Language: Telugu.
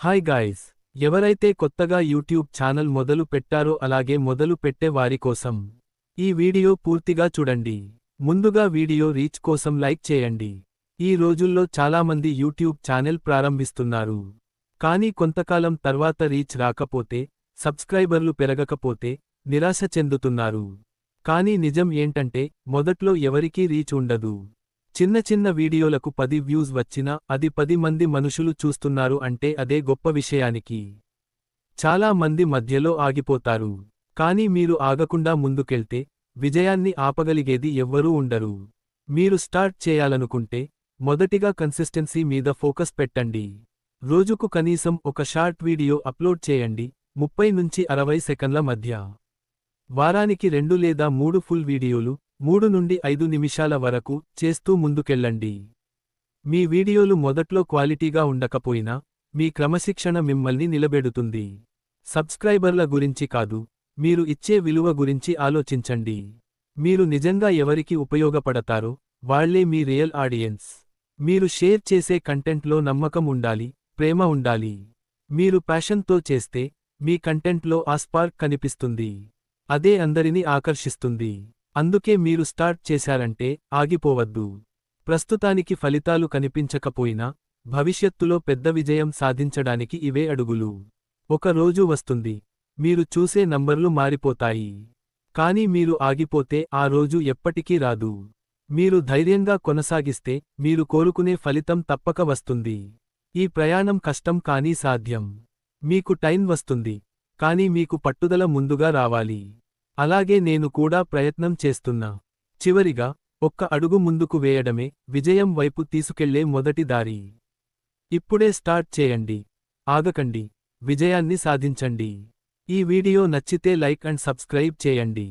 హాయ్ గాయ్స్ ఎవరైతే కొత్తగా యూట్యూబ్ ఛానల్ మొదలు పెట్టారో అలాగే మొదలు పెట్టే వారి కోసం ఈ వీడియో పూర్తిగా చూడండి. ముందుగా వీడియో రీచ్ కోసం లైక్ చేయండి. ఈ రోజుల్లో చాలామంది యూట్యూబ్ ఛానల్ ప్రారంభిస్తున్నారు. కానీ కొంతకాలం తర్వాత రీచ్ రాకపోతే సబ్స్క్రైబర్లు పెరగకపోతే నిరాశ చెందుతున్నారు. కానీ నిజం ఏంటంటే మొదట్లో ఎవరికీ రీచ్ ఉండదు. చిన్న చిన్న వీడియోలకు పది వ్యూస్ వచ్చినా అది పది మంది మనుషులు చూస్తున్నారు అంటే అదే గొప్ప విషయానికి. చాలా మంది మధ్యలో ఆగిపోతారు. కానీ మీరు ఆగకుండా ముందుకెళ్తే విజయాన్ని ఆపగలిగేది ఎవ్వరూ ఉండరు. మీరు స్టార్ట్ చేయాలనుకుంటే మొదటిగా కన్సిస్టెన్సీ మీద ఫోకస్ పెట్టండి. రోజుకు కనీసం ఒక షార్ట్ వీడియో అప్లోడ్ చేయండి ముప్పై నుంచి అరవై సెకండ్ల మధ్య. వారానికి రెండు లేదా మూడు ఫుల్ వీడియోలు మూడు నుండి ఐదు నిమిషాల వరకు చేస్తూ ముందుకెళ్ళండి. మీ వీడియోలు మొదట్లో క్వాలిటీగా ఉండకపోయినా మీ క్రమశిక్షణ మిమ్మల్ని నిలబెడుతుంది. సబ్స్క్రైబర్ల గురించి కాదు మీరు ఇచ్చే విలువ గురించి ఆలోచించండి. మీరు నిజంగా ఎవరికి ఉపయోగపడతారో వాళ్ళే మీ రియల్ ఆడియన్స్. మీరు షేర్ చేసే కంటెంట్లో నమ్మకం ఉండాలి ప్రేమ ఉండాలి. మీరు ప్యాషన్తో చేస్తే మీ కంటెంట్లో ఆ స్పార్క్ కనిపిస్తుంది. అదే అందరినీ ఆకర్షిస్తుంది. అందుకే మీరు స్టార్ట్ చేశారంటే ఆగిపోవద్దు. ప్రస్తుతానికి ఫలితాలు కనిపించకపోయినా భవిష్యత్తులో పెద్ద విజయం సాధించడానికి ఇవే అడుగులు. ఒక రోజు వస్తుంది. మీరు చూసే నంబర్లు మారిపోతాయి. కానీ మీరు ఆగిపోతే ఆ రోజు ఎప్పటికీ రాదు. మీరు ధైర్యంగా కొనసాగిస్తే మీరు కోరుకునే ఫలితం తప్పక వస్తుంది. ఈ ప్రయాణం కష్టం కానీ సాధ్యం. మీకు టైం వస్తుంది. కానీ మీకు పట్టుదల ముందుగా రావాలి. అలాగే నేను కూడా ప్రయత్నం చేస్తున్నా. చివరిగా ఒక్క అడుగు ముందుకు వేయడమే విజయం వైపు తీసుకెళ్ళే మొదటి దారి. ఇప్పుడే స్టార్ట్ చేయండి. ఆగకండి. విజయాన్ని సాధించండి. ఈ వీడియో నచ్చితే లైక్ అండ్ సబ్స్క్రైబ్ చేయండి.